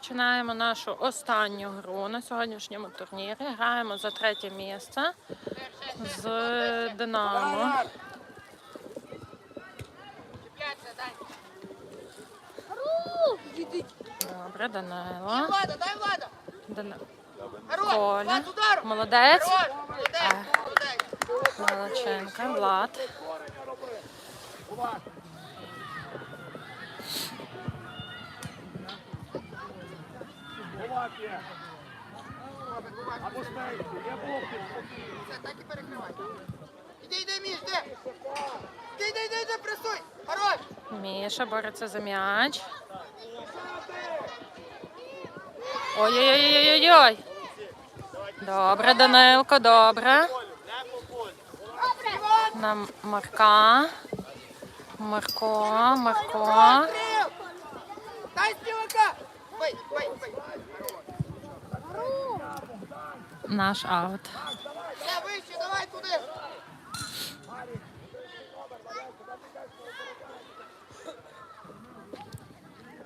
Починаємо нашу останню гру на сьогоднішньому турнірі. Граємо за третє місце з Динамо. Добре, Влада. Дана- Коля. Молодець. Молодець. Влад. Все, так і перекривай. Іди, іди, Міш, де? Іди, іди, іди, іди, пресуй. Хорош. Міша бореться за м'яч. Ой-ой-ой-ой-ой. Добре, Данилко, добре. На Марка. Марко, Марко. Дай співака. Бий, бий, бий. Наш аут.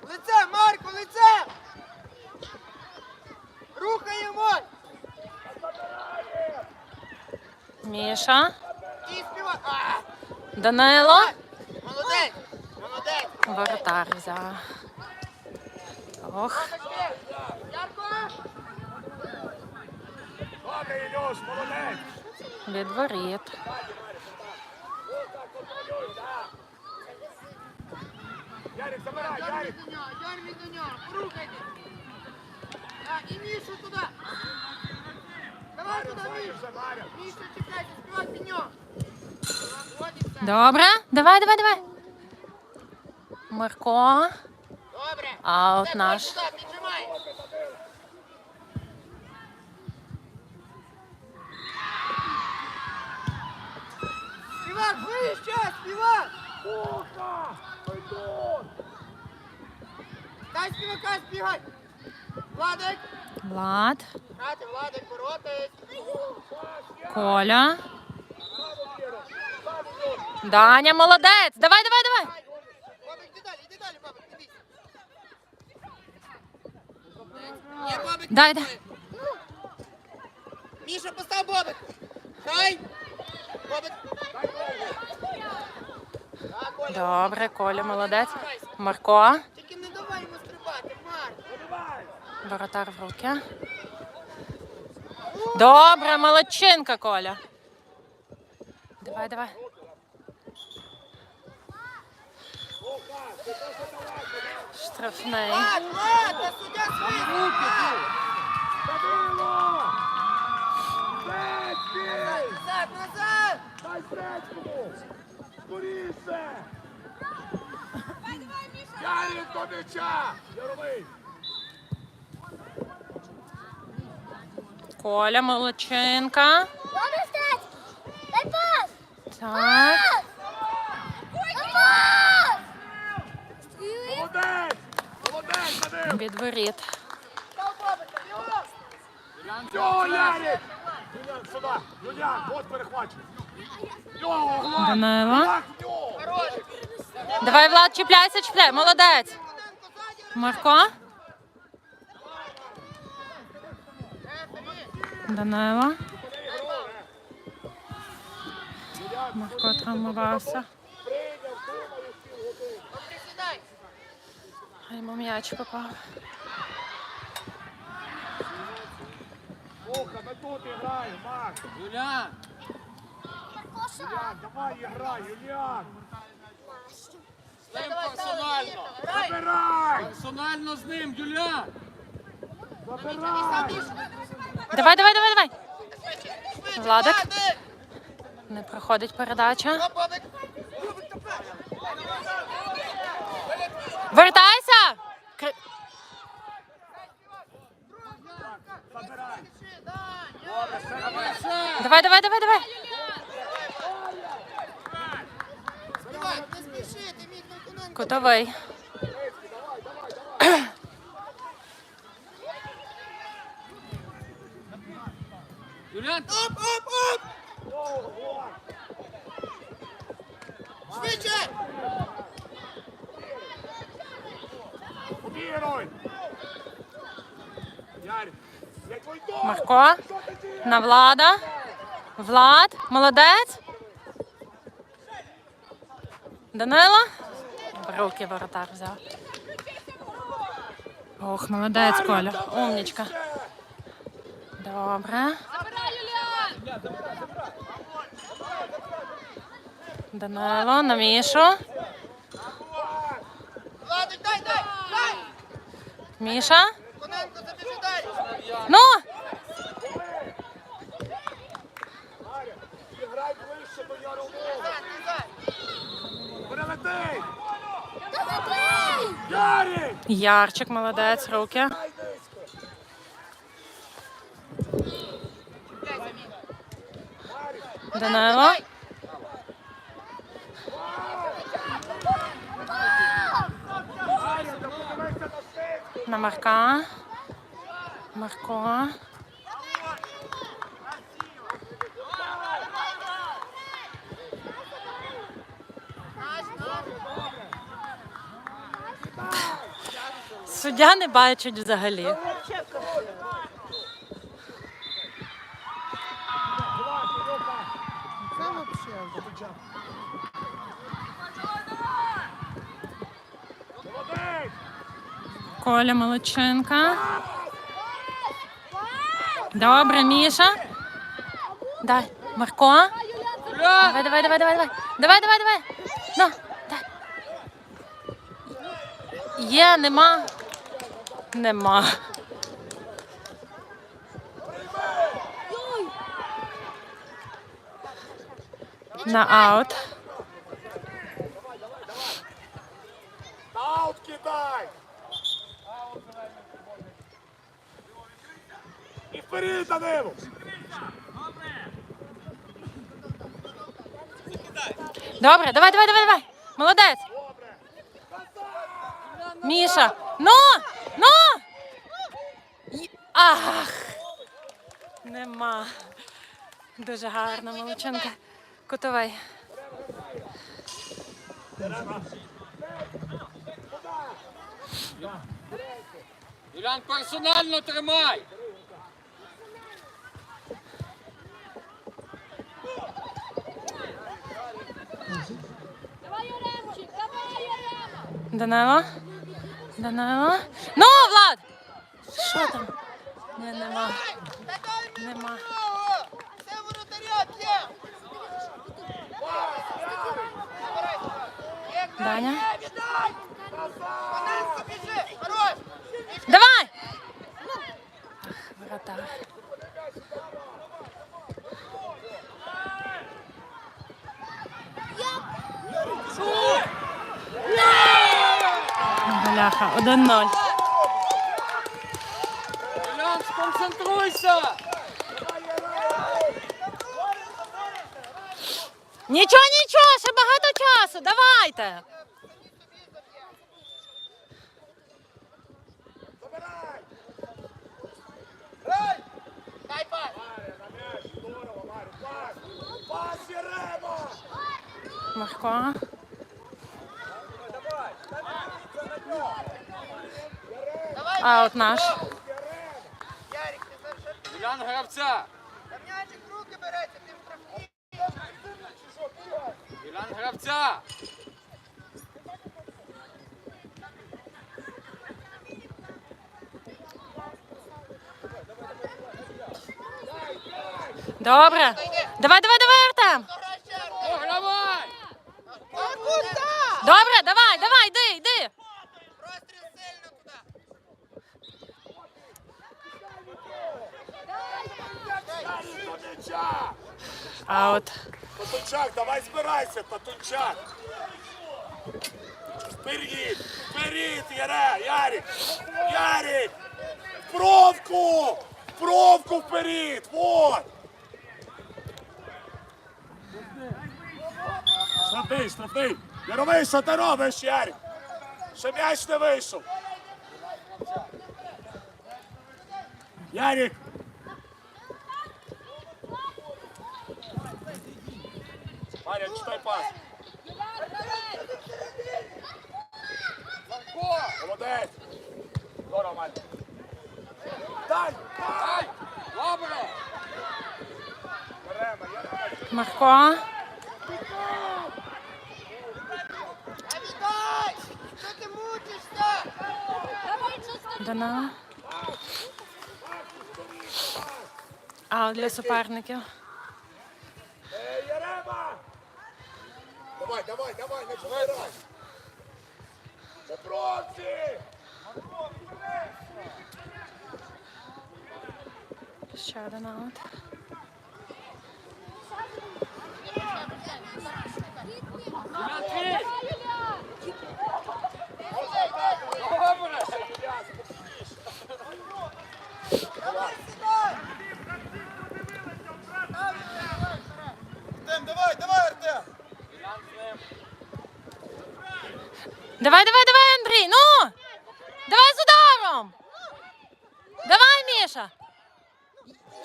Лице, Марко, лице. Рухаємо. Міша. Данило. Молодець, молодець. Воротар взяв. Ох. Ярко. Добре, Ілюш, молодець. Від воріт. Ярик, забирай, Ярик. нього, ярмі порухайте. А, і Мішу туди. Давай Марю, Мішу. Мішу, чекайте, і все. Добре. Давай, давай, давай. Марко. Добре. Аут наш. Піджимай. Співака збігай. Владик. Влад. Грати, Владик, боротись. Коля. Даня, молодець. Давай, давай, давай. Бабик, іди далі, іди далі, бабик, не бійся. Є бабик. Дай, дай. Міша, постав бобик. Дай. Бобик. Добре, Коля, молодець. Марко. Тільки не давай йому. Воротар в руки. Добре, молодчинка, Коля. Давай, давай. Штрафний. Назад, назад. Дай! Скоріше! Ярик до м'яча! Яровий! Коля, молодчинка. Добре стать! Дай пас! Так. Пас! Молодець! Молодець, Данил! Від воріт. Став бобика, бігом. Йо, Ярик! Юлян, сюди! Юлян, от перехвачу! Йо, Влад! Данило. Влад, в нього! Хорош. Давай, Влад, чіпляйся, чіпляй. Молодець. Марко. Данило. Марко травмувався. А Йому м'яч попав. Муха, ми тут граємо, Макс! Юля, Юлян, давай грай, Юлян! З ним персонально. Забирай! Персонально з ним, Юля. Забирай! Давай, давай, давай, давай. Владик. Не проходить передача. Вертайся! Кри- Забирай! Давай, Давай, давай, давай, давай. Кутовий. Юля, Оп, оп, оп! Швидше! Марко. На влада. Влад. Молодець. Данило. Руки воротар взяв. Ох, молодець, Коля. Умнічка. Добре. Данило, на Мішу. Міша. Ну! Перелети. Ярчик, молодець, руки. Данило. На Марка. Марко. Суддя не бачить взагалі. Коля Молодченка. Добре, Міша. Дай. Марко. Давай, давай, давай, давай, давай. Давай, давай, давай. Ну, дай. Є, нема. Нема. На аут. Аут кидай. І вперед, Данило. Добре, давай, давай, давай, давай. Молодець. Міша. Ну! Ну! Ах! Нема. Дуже гарно, Молодченка. Кутовий. Юлян, персонально тримай! Данило? Данило? Ну, Влад! Що там? Не, нема. Нема. Це воротаря, є! Даня? Давай! Вратар. Бляха, 1-0. Юлян, сконцентруйся! Нічого, нічого, ще багато часу. Давайте. Дай пас! На м'яч, здорово, Марик, пас. Пас, Єрема. Марко. Давай, Аут наш. Ярик, ти завжди... Юлян, гравця! Та м'ячик в руки береться, ти штрафні. Юлян, гравця! Добре. Давай, давай, давай, Артем. А? Добре, давай, давай, йди, йди. До м'яча. Татунчак, давай збирайся, Татунчак. Вперед, вперед, Яре, Ярик, Ярик, в бровку вперед, вот. Штрафний, штрафний. Яровий, що ти робиш, Ярик? Ще м'яч не вийшов. Ярик, Маря, читай пас. Молодець. Здорово, Маря. Дай! Ай! Добре! Марко. Дана. А для суперників. Давай, давай, давай, не помирай! Попробці! Ще один аут. Юлян, твій! Добре! Давай сідай! Артем, давай, давай, Артем! Юлян з ним. Давай, давай, давай, Андрій. Ну! Давай з ударом! Давай, Міша!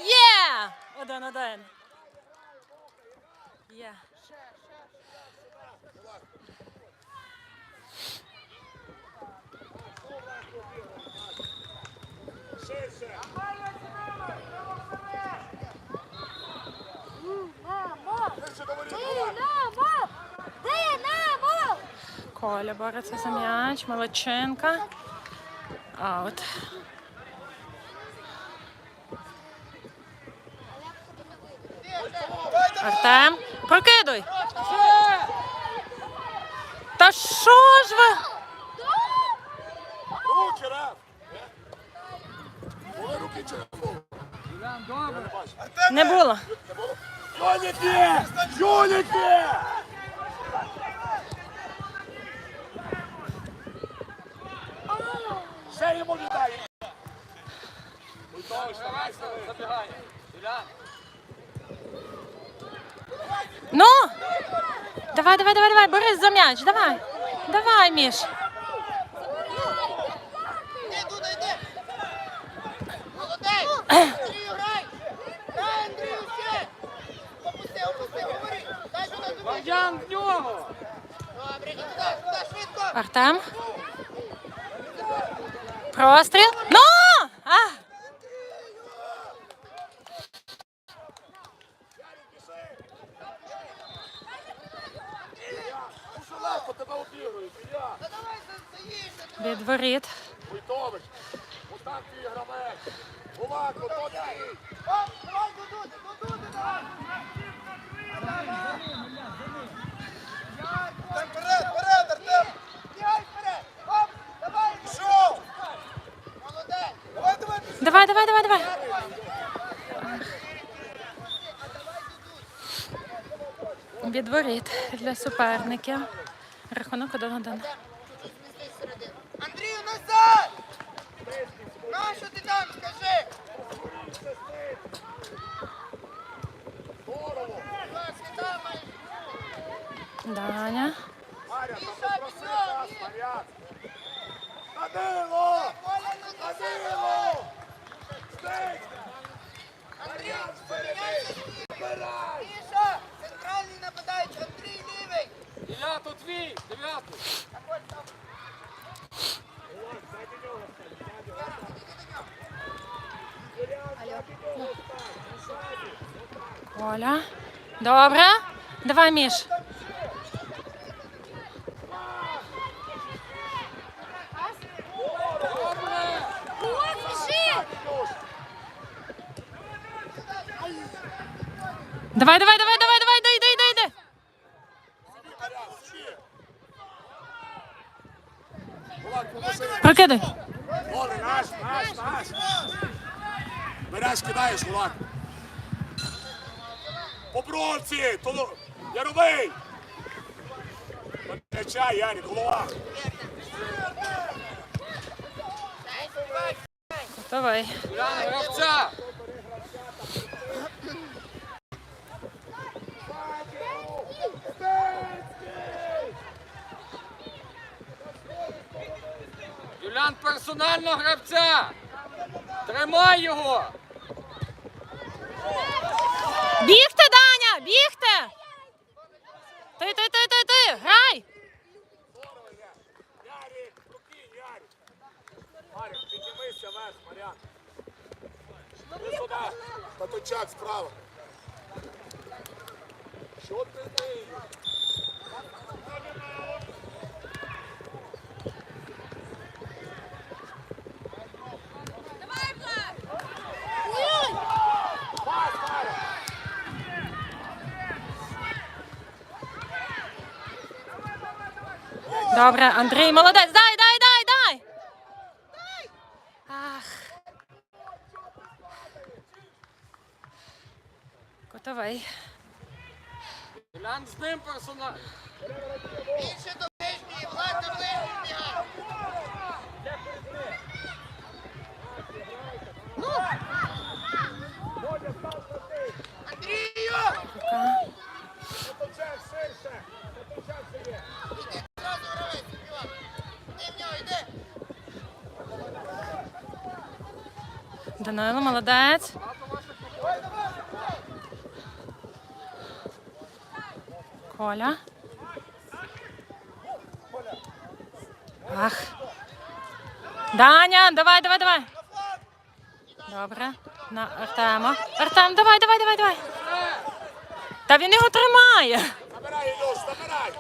Є! Один, один. Є. Ширше! Ширше до воріт, давай! Динамо! Коля бореться за м'яч, молодчинка. Аут. Артем, прокидуй. Та що ж ви? Руки, Реф! Були руки чи не було? Юлян, добре! Не було. Юніки! Юніки! Ще йому віддай! Виривайся, забігай! Юлян! Ну! Давай, давай, давай, давай, борись за м'яч, давай. Давай, Міш. Іди туди, йди! Молодець! Андрію, грай! Грай, Андрію, ще! Опусти, опусти, говори! Дай сюди тобі! Богдан в нього! Добре, і туди, туди, швидко! Артем. Простріл. Ну! А! Дуже легко тебе обігрують, Ілля! Та давай заїжджай! Від воріт. Войтович! Отак твій гравець! Твій! Оп, давай, додути, додути, давай! Вперед, давай! Давай, давай, Давай, давай, для суперників. Рахунок 1-1. Андрію, назад! Нащо ти там, скажи? Даня. Маря, то нас, Мар'ян! Данило! Коля, ну назад! Данило! Стик! Андрій, поміняйся з ним! Збирай! Міша, центральний нападаючий, Андрій лівий! Ілля, Дев'ятку! Оля. Добре. Давай, Міш. Добре! Давай, давай, давай, давай, давай, йди, йди, йди, йди. Мар'ян, сі! Гулак, поможи! Прокидай. Оле, наш, наш, наш! Береш, кидаєш, Гулак! По бровці! То Яровий! М'яча, Ярик, голова! Давай. Юлян, гравця! Юлян, персонально гравця! Тримай його! Бігте, Даня, бігте. Ти, ти, ти, ти, ти, грай. Марик, піднімися вверх, Мар'ян! Іди сюди. Татучак справа. Що ти Добре, Андрій, молодець. Дай, дай, дай, дай. Ах. Котовий. Юлян з ним персонально. Більше до ближньої, Влад до ближньої бігай. Андрію! Татучак ширше. Татучак сиди. Іди зразу гравець, Іван. Ти в нього йди. Данило, молодець. Коля. Ах. Даня, давай, давай, давай. Добре. На Артема. Артем, давай, давай, давай, давай. Та він його тримає. Набирай, Ілюш, набирай.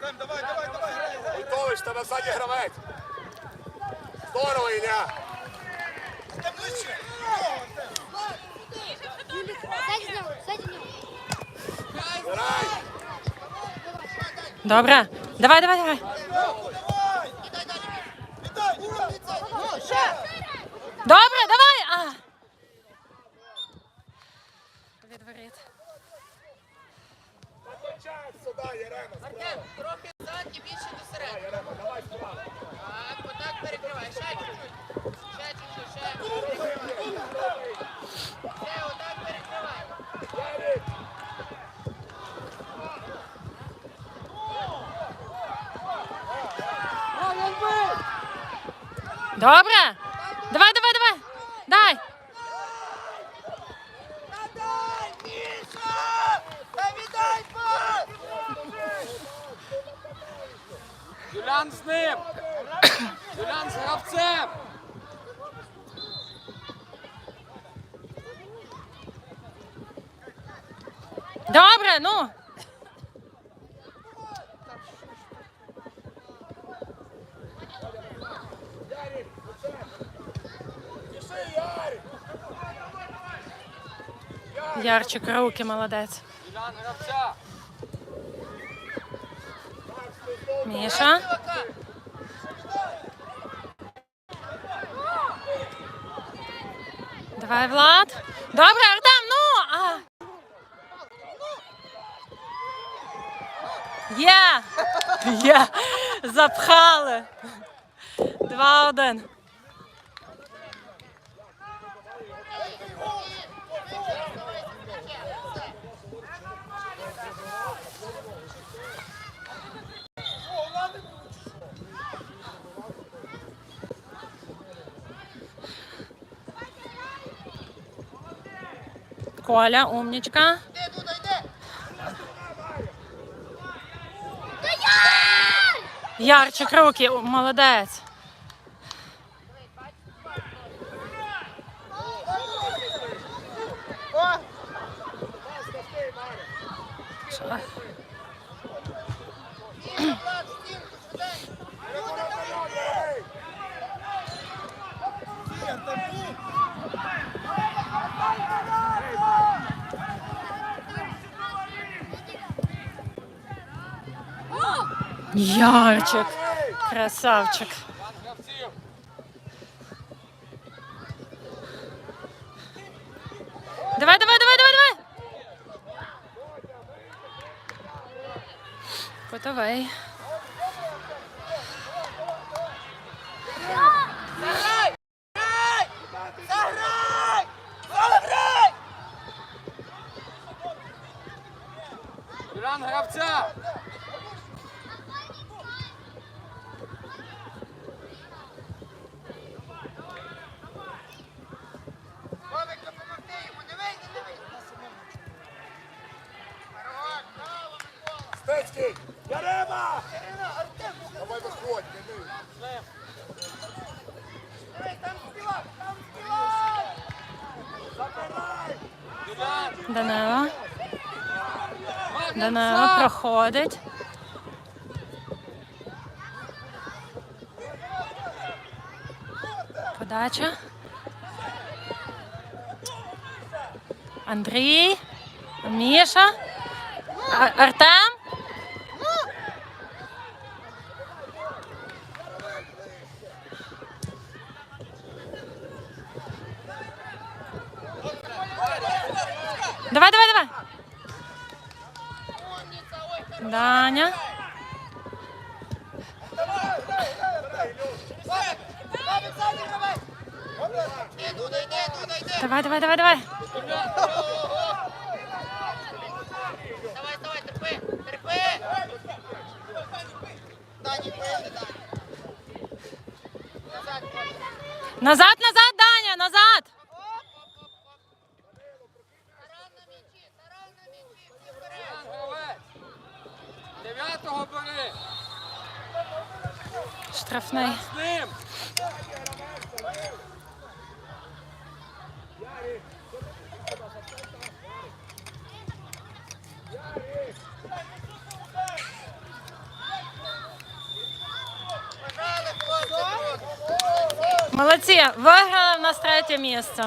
Давай, давай, давай. Вітович, тебе ззаді гравець. Здорово, Ілля. Добре. Давай, давай, давай. Добре, давай. А. Від Добре. Давай, давай, давай. Дай. Юлян з ним. Юлян з гравцем. Добре, ну. Ярчик, руки, молодець. Міша. Давай, Влад. Добре, Артем, ну. А. Є. Є. Запхали. Два-один. Коля, йди! Ярчик, руки, молодець. Ярчик. Красавчик. Давай, давай, давай, давай, давай. Заграй! Юлян гравця. Вовик, допомогти йому, не вийде, не вийде. Хорош, браво, Микола. Стецький. Ярема. Ірина, Артем, Давай виходь, не ми. Дивись, там співак, там Данило. Ваня, Данило пса! проходить. Подача. Андрій. Міша. Артем. Давай, давай, давай. Даня. Давай, давай, давай, давай. Давай, давай, терпи, терпи. Дані, вийди, Дані. Назад, Назад, назад, Даня, назад. Дев'ятого бери. Штрафний. З ним. Молодці, виграли в нас третє місце.